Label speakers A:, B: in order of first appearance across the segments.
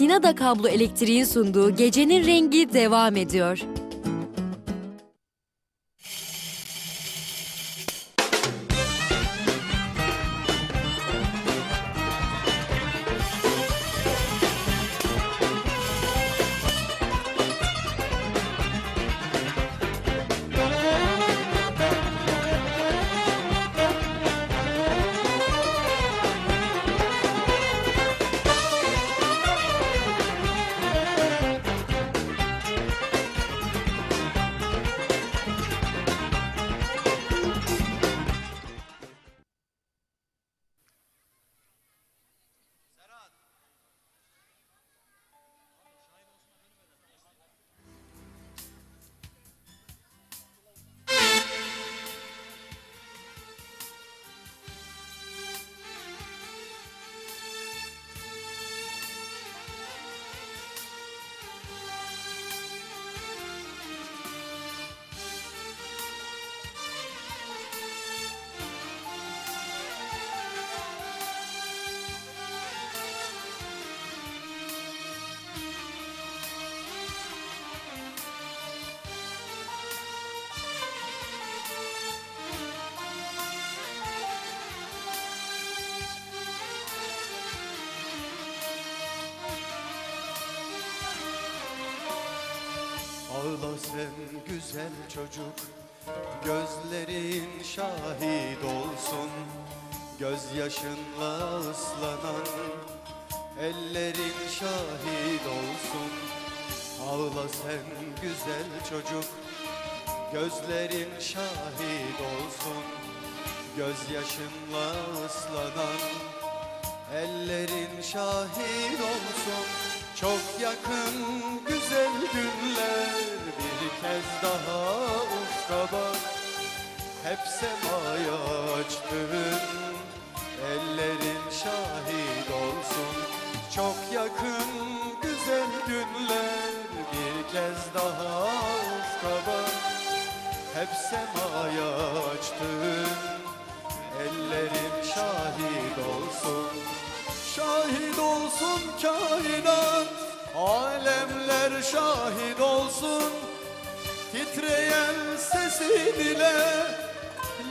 A: Sinada kablo elektriğin sunduğu gecenin rengi devam ediyor.
B: Güzel çocuk. Gözlerin şahit olsun. Gözyaşınla ıslanan Ellerin şahit olsun. Ağla sen güzel çocuk. Gözlerin şahit olsun. Gözyaşınla ıslanan Ellerin şahit olsun Çok yakın güzel günler Bir kez daha ufka bak. Hep semaya açtın Ellerin şahit olsun. Çok yakın güzel günler Bir kez daha ufka bak. Hep semaya açtın Ellerin şahit olsun Şahit olsun kainat. Alemler şahit olsun. Titreyen sesi dile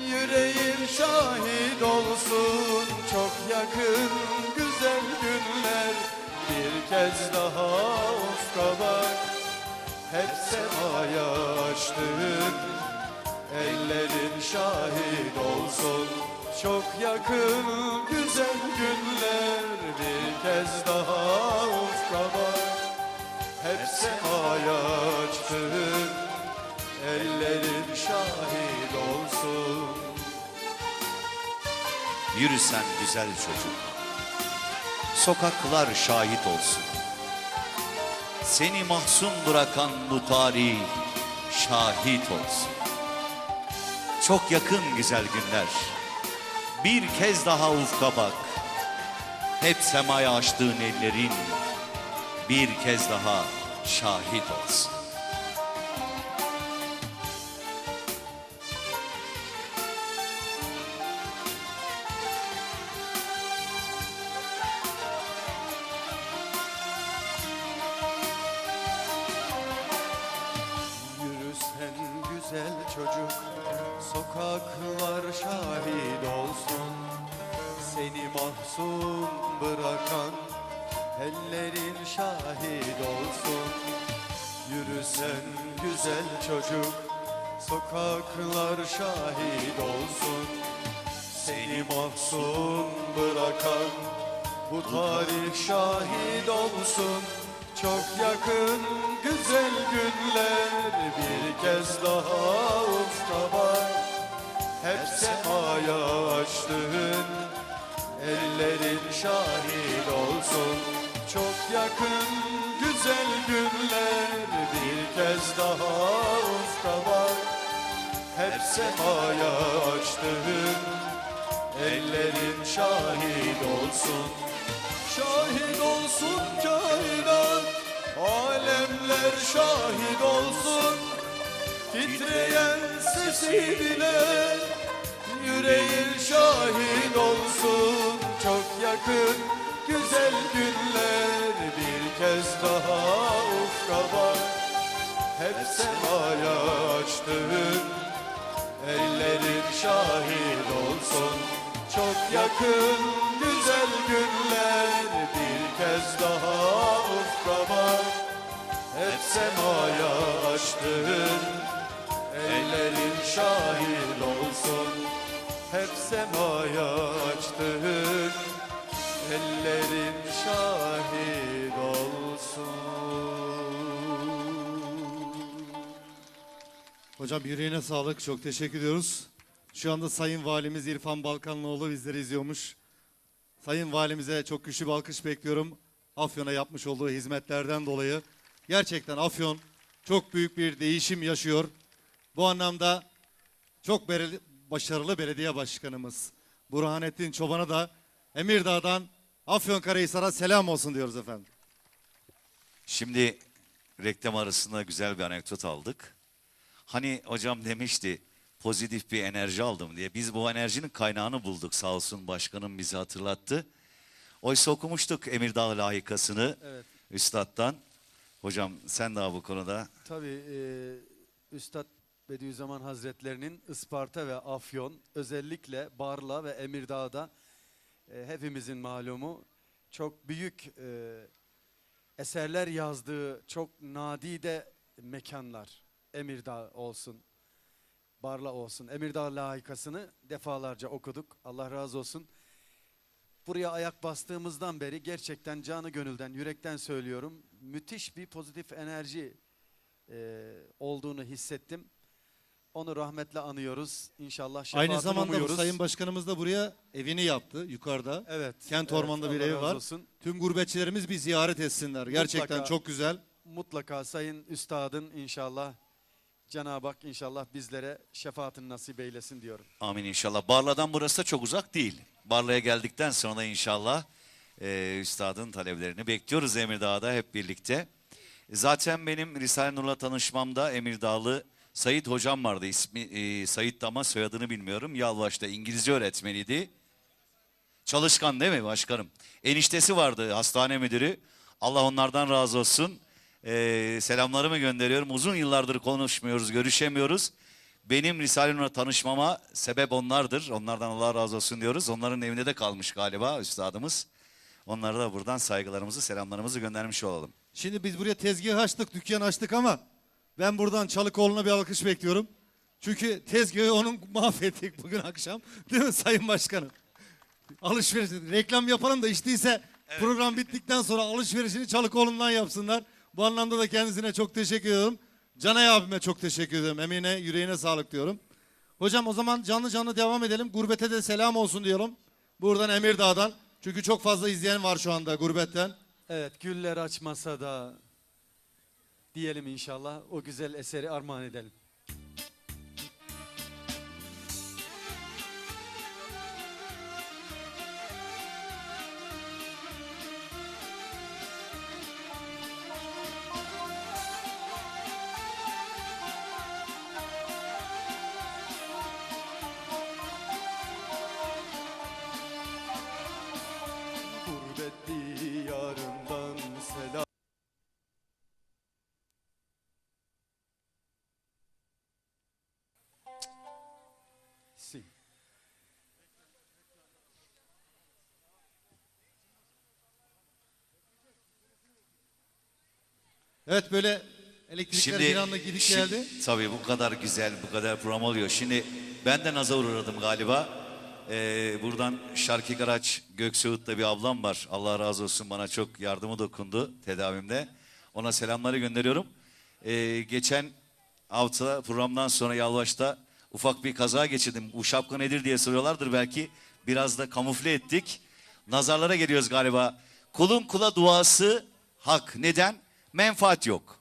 B: Yüreğin şahit olsun. Çok yakın güzel günler Bir kez daha ufka bak Hep semaya açtın Ellerin şahit olsun Çok yakın güzel günler Bir kez daha ufka bak Hep semaya açtın Ellerin şahit olsun
C: Yürü sen güzel çocuk. Sokaklar şahit olsun. Seni mahzun bırakan bu tarih şahit olsun. Çok yakın güzel günler. Bir kez daha ufka bak. Hep semaya açtığın ellerin bir kez daha şahit olsun.
B: Sokaklar şahit olsun. Seni mahzun bırakan Bu tarih şahit olsun. Çok yakın güzel günler Bir kez daha ufka bak Hep semaya açtın Ellerin şahit olsun. Çok yakın güzel günler Bir kez daha ufka bak Hep semaya açtın Ellerin şahit olsun. Şahit olsun kainat Alemler şahit olsun. Titreyen sesi Yüreğin şahit olsun. Çok yakın güzel günler Bir kez daha ufka bak. Hep semaya açtığın Ellerin şahit olsun. Çok yakın güzel günler. Bir kez daha ufka bak Hep semaya açtığın Ellerin şahit olsun. Hep semaya açtığın Ellerin şahit olsun
D: Hocam yüreğine sağlık. Çok teşekkür ediyoruz. Şu anda Sayın Valimiz İrfan Balkanlıoğlu bizleri izliyormuş. Sayın Valimize çok güçlü bir alkış bekliyorum. Afyon'a yapmış olduğu hizmetlerden dolayı. Gerçekten Afyon çok büyük bir değişim yaşıyor. Bu anlamda çok başarılı belediye başkanımız Burhanettin Çoban'a da Emirdağ'dan Afyonkarahisar'a selam olsun diyoruz efendim.
C: Şimdi reklam arasında güzel bir anekdot aldık. Hani hocam demişti pozitif bir enerji aldım diye. Biz bu enerjinin kaynağını bulduk sağ olsun başkanım bizi hatırlattı. Oysa okumuştuk Emirdağ layıkasını
E: Evet.
C: üstattan. Hocam sen daha bu konuda
E: Tabii e, Üstad Bediüzzaman Hazretlerinin Isparta ve Afyon özellikle Barla ve Emirdağ'da e, hepimizin malumu çok büyük e, eserler yazdığı çok nadide mekanlar. Emirdağ olsun, Barla olsun. Emirdağ layıkasını defalarca okuduk. Allah razı olsun. Buraya ayak bastığımızdan beri gerçekten canı gönülden, yürekten söylüyorum. Müthiş bir pozitif enerji e, olduğunu hissettim. Onu rahmetle anıyoruz. İnşallah şefaatini
D: Aynı zamanda
E: umuyoruz.
D: Sayın Başkanımız da buraya evini yaptı yukarıda.
E: Evet.
D: Kent
E: evet,
D: Ormanı'nda bir
E: Allah
D: evi
E: razı
D: var.
E: olsun.
D: Tüm gurbetçilerimiz bir ziyaret etsinler. Gerçekten
E: Mutlaka.
D: çok güzel.
E: Mutlaka Sayın Üstadın inşallah Cenab-ı Hak inşallah bizlere şefaatini nasip eylesin diyorum.
C: amin inşallah. Barla'dan burası da çok uzak değil. Barla'ya geldikten sonra inşallah e, üstadın taleplerini bekliyoruz Emirdağ'da hep birlikte. Zaten benim Risale Nur'la tanışmamda Emirdağlı Sayit hocam vardı. İsmi e, Sayit ama soyadını bilmiyorum. Yalvaç'ta İngilizce öğretmeniydi. Çalışkan değil mi başkanım? Eniştesi vardı hastane müdürü. Allah onlardan razı olsun. Ee, selamlarımı gönderiyorum. Uzun yıllardır konuşmuyoruz, görüşemiyoruz. Benim Risale-i Nur'a tanışmama sebep onlardır. Onlardan Allah razı olsun diyoruz. Onların evinde de kalmış galiba üstadımız. Onlara da buradan saygılarımızı, selamlarımızı göndermiş olalım.
D: Şimdi biz buraya tezgah açtık, dükkan açtık ama ben buradan Çalıkoğlu'na bir alkış bekliyorum. Çünkü tezgahı onun mahvettik bugün akşam. Değil mi Sayın Başkanım? Alışveriş, reklam yapalım da içtiyse program bittikten sonra alışverişini Çalıkoğlu'ndan yapsınlar. Bu anlamda da kendisine çok teşekkür ediyorum. Canay abime çok teşekkür ediyorum. Emine yüreğine sağlık diyorum. Hocam o zaman canlı canlı devam edelim. Gurbete de selam olsun diyorum. Buradan Emirdağ'dan. Çünkü çok fazla izleyen var şu anda gurbetten.
E: Evet güller açmasa da diyelim inşallah o güzel eseri armağan edelim.
D: Evet böyle elektrikler bir anda gidip
C: şimdi-
D: geldi.
C: Tabii bu kadar güzel, bu kadar program oluyor. Şimdi ben de nazar uğradım galiba. Ee, buradan Şarkı Karaç Göksuğut'ta bir ablam var. Allah razı olsun bana çok yardımı dokundu tedavimde. Ona selamları gönderiyorum. Ee, geçen hafta programdan sonra Yalvaç'ta ufak bir kaza geçirdim. Bu şapka nedir diye soruyorlardır belki. Biraz da kamufle ettik. Nazarlara geliyoruz galiba. Kulun kula duası hak. Neden? Menfaat yok.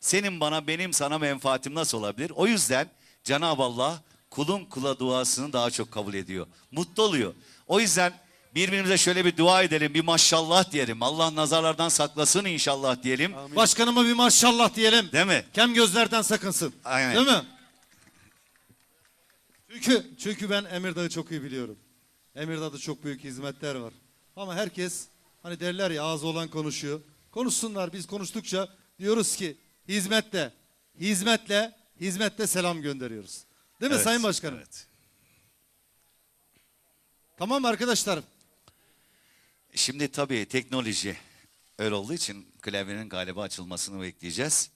C: Senin bana benim sana menfaatim nasıl olabilir? O yüzden Cenab-ı Allah kulun kula duasını daha çok kabul ediyor. Mutlu oluyor. O yüzden birbirimize şöyle bir dua edelim, bir maşallah diyelim. Allah nazarlardan saklasın inşallah diyelim.
D: Başkanıma bir maşallah diyelim.
C: Değil mi?
D: Kem gözlerden sakınsın.
C: Aynen.
D: Değil mi? Çünkü çünkü ben Emirdağ'ı çok iyi biliyorum. Emirdağ'da çok büyük hizmetler var. Ama herkes hani derler ya ağzı olan konuşuyor. Konuşsunlar biz konuştukça diyoruz ki hizmetle, hizmetle, hizmetle selam gönderiyoruz. Değil mi
C: Evet,
D: Sayın Başkanım?
C: Evet.
D: Tamam arkadaşlar?
C: Şimdi tabii teknoloji öyle olduğu için klavyenin galiba açılmasını bekleyeceğiz.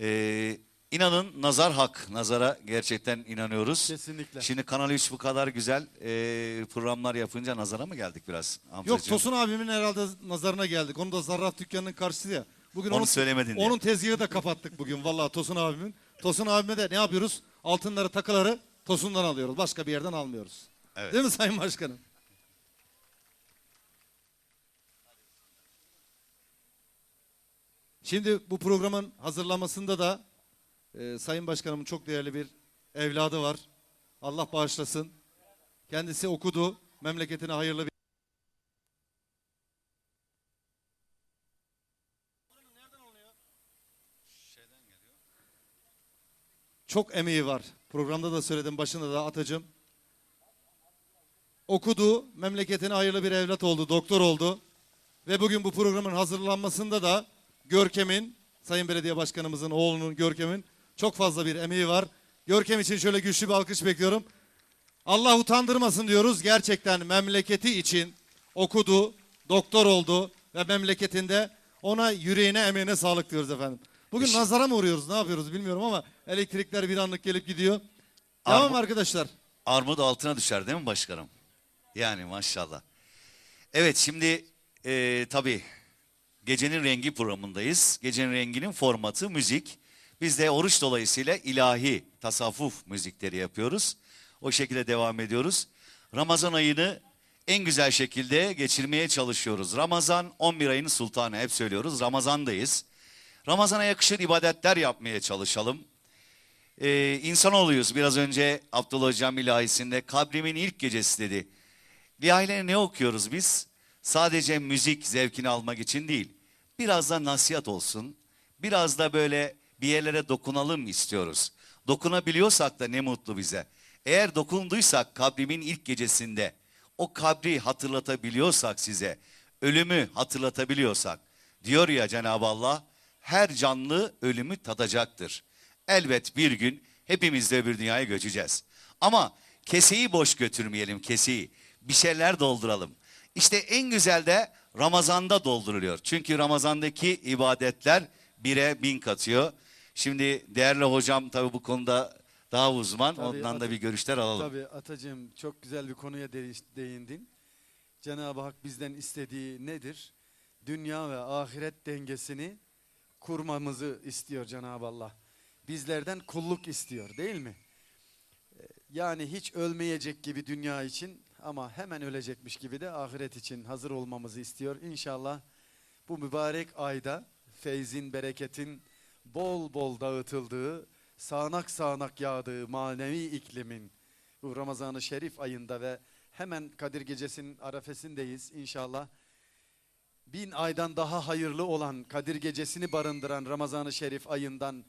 C: Ee, inanın nazar hak. Nazara gerçekten inanıyoruz.
B: Kesinlikle.
C: Şimdi Kanal 3 bu kadar güzel e, programlar yapınca nazara mı geldik biraz amcacığım?
D: Yok Tosun abimin herhalde nazarına geldik. Onu da zarraf dükkanının karşısı ya. Bugün
C: Onu söylemedin diye.
D: Onun tezgahı da kapattık bugün vallahi Tosun abimin. Tosun abime de ne yapıyoruz? Altınları takıları Tosun'dan alıyoruz. Başka bir yerden almıyoruz.
C: Evet.
D: Değil mi Sayın Başkanım? Şimdi bu programın hazırlamasında da e, Sayın Başkanımın çok değerli bir evladı var. Allah bağışlasın. Kendisi okudu. Memleketine hayırlı bir Çok emeği var. Programda da söyledim, başında da atacım. Okudu, memleketine hayırlı bir evlat oldu, doktor oldu. Ve bugün bu programın hazırlanmasında da Görkem'in, Sayın Belediye Başkanımızın oğlunun Görkem'in çok fazla bir emeği var. Görkem için şöyle güçlü bir alkış bekliyorum. Allah utandırmasın diyoruz. Gerçekten memleketi için okudu, doktor oldu ve memleketinde ona yüreğine emeğine sağlık diyoruz efendim. Bugün
C: İş-
D: nazara mı uğruyoruz ne yapıyoruz bilmiyorum ama elektrikler bir anlık gelip gidiyor. Tamam
C: Armu-
D: arkadaşlar.
C: Armut altına düşer değil mi başkanım? Yani maşallah. Evet şimdi e, tabii Gecenin Rengi programındayız. Gecenin Rengi'nin formatı müzik. Biz de oruç dolayısıyla ilahi, tasavvuf müzikleri yapıyoruz. O şekilde devam ediyoruz. Ramazan ayını en güzel şekilde geçirmeye çalışıyoruz. Ramazan 11 ayın sultanı hep söylüyoruz. Ramazandayız. Ramazana yakışır ibadetler yapmaya çalışalım. Ee, insanoğluyuz. Biraz önce Abdullah Hocam ilahisinde kabrimin ilk gecesi dedi. Liahileri ne okuyoruz biz? Sadece müzik zevkini almak için değil. Biraz da nasihat olsun. Biraz da böyle bir yerlere dokunalım istiyoruz. Dokunabiliyorsak da ne mutlu bize. Eğer dokunduysak kabrimin ilk gecesinde o kabri hatırlatabiliyorsak size, ölümü hatırlatabiliyorsak diyor ya Cenab-ı Allah her canlı ölümü tadacaktır. Elbet bir gün hepimiz de öbür dünyaya göçeceğiz. Ama keseyi boş götürmeyelim keseyi. Bir şeyler dolduralım. İşte en güzel de Ramazan'da dolduruluyor. Çünkü Ramazan'daki ibadetler bire bin katıyor. Şimdi değerli hocam tabii bu konuda daha uzman.
B: Tabii,
C: Ondan da
B: Ata-
C: bir görüşler alalım.
B: Tabii Atacığım çok güzel bir konuya de- değindin. Cenab-ı Hak bizden istediği nedir? Dünya ve ahiret dengesini kurmamızı istiyor Cenab-ı Allah. Bizlerden kulluk istiyor değil mi? Ee, Yani hiç ölmeyecek gibi dünya için ama hemen ölecekmiş gibi de ahiret için hazır olmamızı istiyor. İnşallah bu mübarek ayda feyzin, bereketin bol bol dağıtıldığı, sağanak sağanak yağdığı manevi iklimin bu Ramazan-ı Şerif ayında ve hemen Kadir Gecesi'nin arefesindeyiz inşallah. Bin aydan daha hayırlı olan Kadir Gecesi'ni barındıran Ramazan-ı Şerif ayından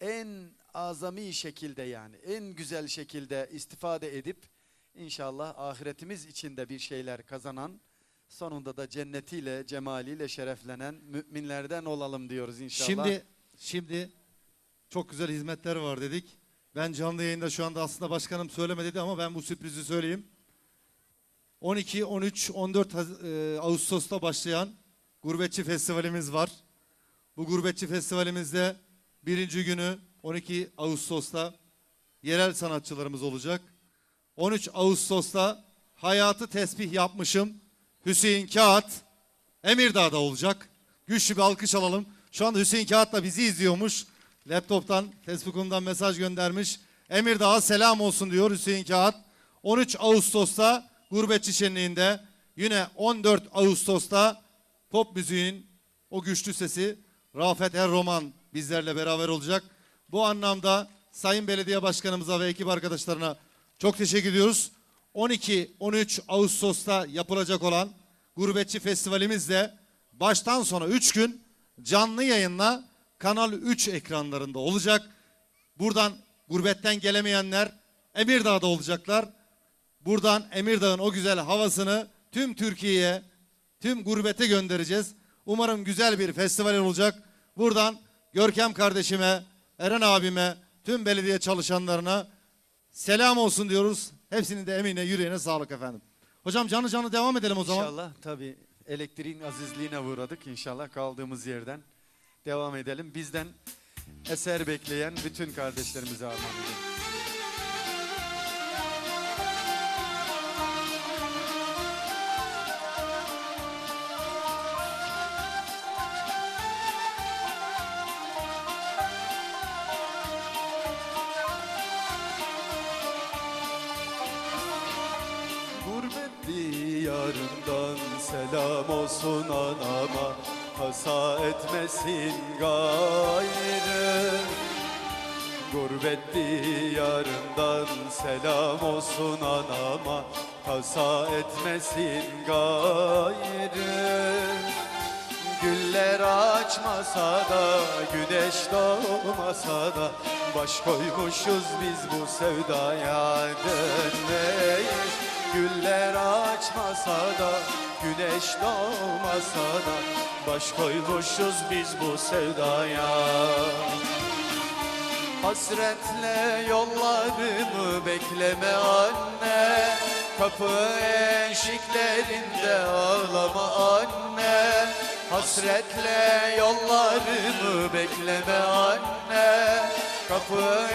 B: en azami şekilde yani en güzel şekilde istifade edip inşallah ahiretimiz içinde bir şeyler kazanan sonunda da cennetiyle cemaliyle şereflenen müminlerden olalım diyoruz inşallah.
D: Şimdi şimdi çok güzel hizmetler var dedik. Ben canlı yayında şu anda aslında başkanım söyleme dedi ama ben bu sürprizi söyleyeyim. 12, 13, 14 Haz- e, Ağustos'ta başlayan Gurbetçi Festivalimiz var. Bu Gurbetçi Festivalimizde birinci günü 12 Ağustos'ta yerel sanatçılarımız olacak. 13 Ağustos'ta hayatı tesbih yapmışım Hüseyin Kağıt Emirdağ'da olacak. Güçlü bir alkış alalım. Şu anda Hüseyin Kağıt da bizi izliyormuş. Laptop'tan, Facebook'undan mesaj göndermiş. Emirdağ'a selam olsun diyor Hüseyin Kağıt. 13 Ağustos'ta Gurbetçi Şenliği'nde yine 14 Ağustos'ta pop müziğin o güçlü sesi Rafet Er Roman bizlerle beraber olacak. Bu anlamda Sayın Belediye Başkanımıza ve ekip arkadaşlarına çok teşekkür ediyoruz. 12-13 Ağustos'ta yapılacak olan Gurbetçi Festivalimiz de baştan sona 3 gün canlı yayınla Kanal 3 ekranlarında olacak. Buradan gurbetten gelemeyenler Emirdağ'da olacaklar. Buradan Emirdağ'ın o güzel havasını tüm Türkiye'ye, tüm gurbete göndereceğiz. Umarım güzel bir festival olacak. Buradan Görkem kardeşime, Eren abime, tüm belediye çalışanlarına selam olsun diyoruz. Hepsinin de emine yüreğine sağlık efendim. Hocam canlı canlı devam edelim o zaman.
E: İnşallah tabii elektriğin azizliğine uğradık. İnşallah kaldığımız yerden devam edelim. Bizden eser bekleyen bütün kardeşlerimize armağan edelim.
B: Selam olsun anama Hasa etmesin gayrı. Gurbet diyarından selam olsun anama Hasa etmesin gayrı. Güller açmasa da, güneş doğmasa da Baş koymuşuz biz bu sevdaya dönmeyiz. Güller açmasa da, güneş doğmasa da Baş koymuşuz biz bu sevdaya. Hasretle yollarımı bekleme anne Kapı eşiklerinde ağlama anne. Hasretle yollarımı bekleme anne Kapı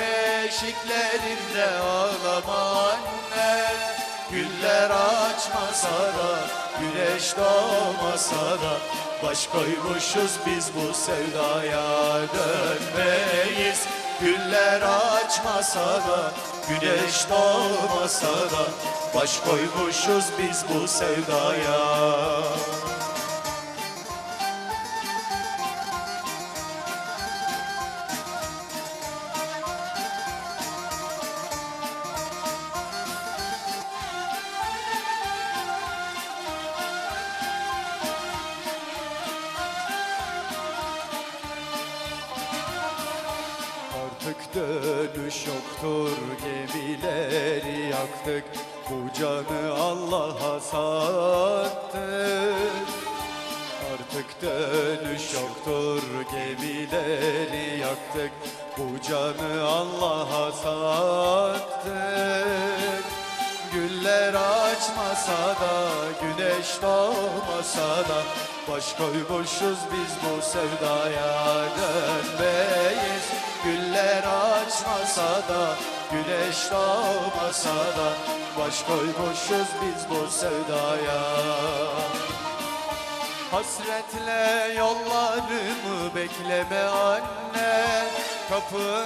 B: eşiklerinde ağlama anne Güller açmasa da güneş doğmasa da Baş koymuşuz biz bu sevdaya dönmeyiz. Güller açmasa da güneş doğmasa da Baş koymuşuz biz bu sevdaya dönüş yoktur gemileri yaktık. Bu canı Allah'a sattık. Artık dönüş yoktur gemileri yaktık. Bu canı Allah'a sattık. Güller açmasa da güneş doğmasa da Baş koymuşuz biz bu sevdaya dönmeyiz Güller açmasa da güneş doğmasa da Baş koymuşuz biz bu sevdaya. Hasretle yollarımı bekleme anne Kapı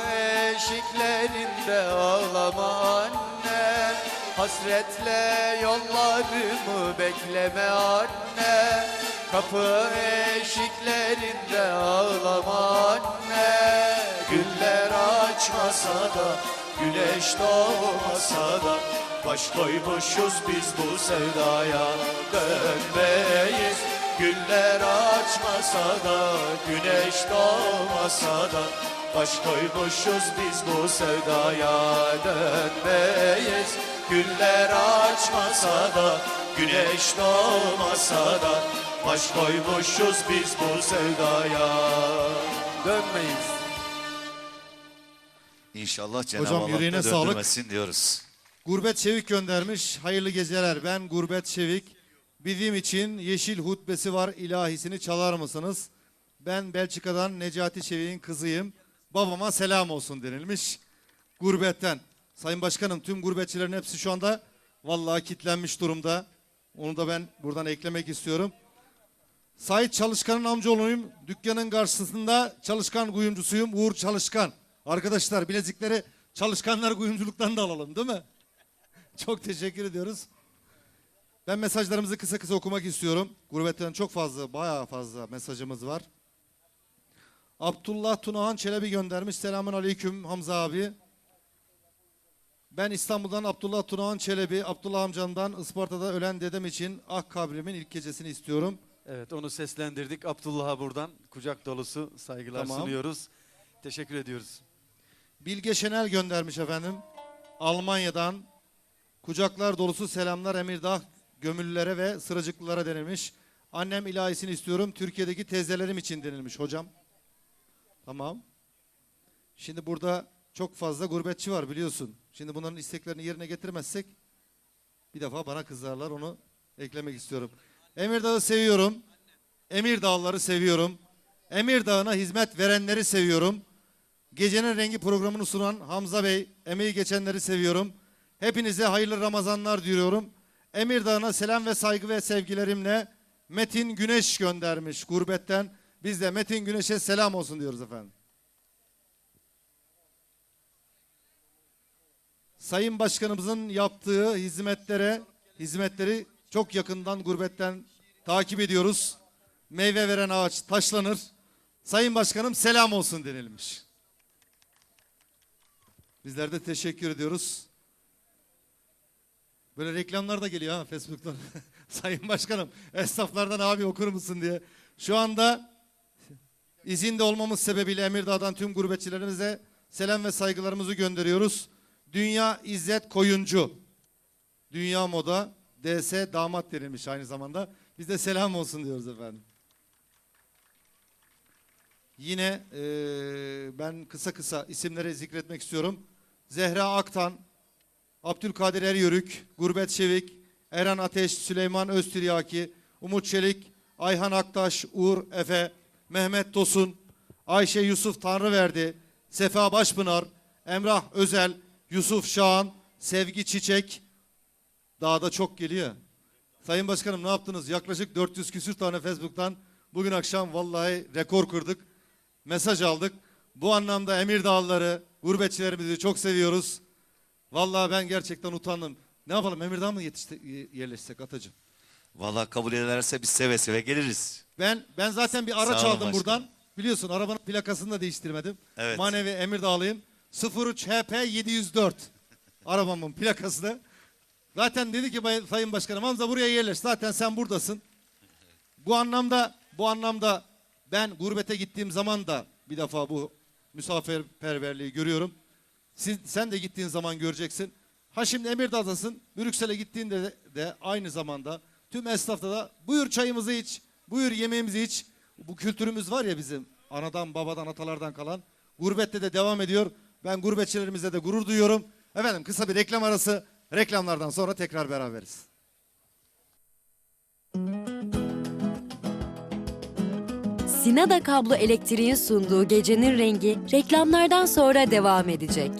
B: eşiklerinde ağlama anne. Hasretle yollarımı bekleme anne Kapı eşiklerinde ağlama anne Güller açmasa da güneş doğmasa da Baş koymuşuz biz bu sevdaya. Dönmeyiz. Güller açmasa da güneş doğmasa da Baş koymuşuz biz bu sevdaya. Dönmeyiz. Güller açmasa da güneş doğmasa da Baş koymuşuz biz bu sevdaya.
E: Dönmeyiz.
C: İnşallah Cenab-ı
D: Hocam
C: Allah
D: yüreğine
C: da
D: sağlık.
C: diyoruz.
D: Gurbet Çevik göndermiş. Hayırlı geceler. Ben Gurbet Çevik. Bizim için yeşil hutbesi var ilahisini çalar mısınız? Ben Belçika'dan Necati Çevik'in kızıyım. Babama selam olsun denilmiş. Gurbetten. Sayın Başkanım tüm gurbetçilerin hepsi şu anda vallahi kitlenmiş durumda. Onu da ben buradan eklemek istiyorum. Sait Çalışkan'ın amcaoğluyum. Dükkanın karşısında çalışkan kuyumcusuyum. Uğur Çalışkan. Arkadaşlar bilezikleri çalışkanlar kuyumculuktan da alalım değil mi? Çok teşekkür ediyoruz. Ben mesajlarımızı kısa kısa okumak istiyorum. Gurbetten çok fazla, bayağı fazla mesajımız var. Abdullah Tunahan Çelebi göndermiş. Selamun aleyküm Hamza abi. Ben İstanbul'dan Abdullah Tunahan Çelebi, Abdullah amcamdan Isparta'da ölen dedem için ah kabrimin ilk gecesini istiyorum.
E: Evet onu seslendirdik. Abdullah'a buradan kucak dolusu saygılar
D: Tamam.
E: sunuyoruz. Teşekkür ediyoruz.
D: Bilge Şenel göndermiş efendim. Almanya'dan kucaklar dolusu selamlar Emirdağ gömüllülere ve sıracıklılara denilmiş. Annem ilahisini istiyorum. Türkiye'deki teyzelerim için denilmiş hocam. Tamam. Şimdi burada çok fazla gurbetçi var biliyorsun. Şimdi bunların isteklerini yerine getirmezsek bir defa bana kızarlar onu eklemek istiyorum. Emirdağ'ı seviyorum. Emirdağlıları seviyorum. Emirdağ'ına hizmet verenleri seviyorum. Gecenin Rengi programını sunan Hamza Bey, emeği geçenleri seviyorum. Hepinize hayırlı Ramazanlar diliyorum. Emirdağ'ına selam ve saygı ve sevgilerimle Metin Güneş göndermiş gurbetten. Biz de Metin Güneş'e selam olsun diyoruz efendim. Sayın Başkanımızın yaptığı hizmetlere, hizmetleri çok yakından gurbetten takip ediyoruz. Meyve veren ağaç taşlanır. Sayın Başkanım selam olsun denilmiş. Bizler de teşekkür ediyoruz. Böyle reklamlar da geliyor ha Facebook'tan. Sayın Başkanım esnaflardan abi okur musun diye. Şu anda izinde olmamız sebebiyle Emirdağ'dan tüm gurbetçilerimize selam ve saygılarımızı gönderiyoruz. Dünya İzzet Koyuncu. Dünya Moda DS damat denilmiş aynı zamanda. Biz de selam olsun diyoruz efendim. Yine eee, ben kısa kısa isimleri zikretmek istiyorum. Zehra Aktan, Abdülkadir Eryörük, Gurbet Şevik, Eren Ateş, Süleyman Öztiryaki, Umut Çelik, Ayhan Aktaş, Uğur Efe, Mehmet Tosun, Ayşe Yusuf Tanrıverdi, Sefa Başpınar, Emrah Özel, Yusuf Şahan, Sevgi Çiçek, daha da çok geliyor. Sayın Başkanım ne yaptınız? Yaklaşık 400 küsür tane Facebook'tan bugün akşam vallahi rekor kırdık. Mesaj aldık. Bu anlamda Emirdağlıları, gurbetçilerimizi çok seviyoruz. Vallahi ben gerçekten utandım. Ne yapalım Emirdağ mı yetişti, yerleşsek Atacığım?
C: Vallahi kabul ederlerse biz seve seve geliriz.
D: Ben ben zaten bir araç
C: Sağ olun
D: aldım
C: başkanım.
D: buradan. Biliyorsun arabanın plakasını da değiştirmedim.
C: Evet.
D: Manevi Emirdağlıyım. 03 HP 704 arabamın plakası da. Zaten dedi ki bay- Sayın Başkanım Hamza buraya yerleş. Zaten sen buradasın. Bu anlamda bu anlamda ben gurbete gittiğim zaman da bir defa bu misafirperverliği görüyorum. Siz, sen de gittiğin zaman göreceksin. Ha şimdi Emirdağ'dasın. Brüksel'e gittiğinde de, de aynı zamanda tüm esnafta da buyur çayımızı iç, buyur yemeğimizi iç. Bu kültürümüz var ya bizim anadan babadan atalardan kalan. Gurbette de devam ediyor. Ben gurbetçilerimizle de gurur duyuyorum. Efendim kısa bir reklam arası. Reklamlardan sonra tekrar beraberiz.
A: Sinada kablo elektriğin sunduğu gecenin rengi reklamlardan sonra devam edecek.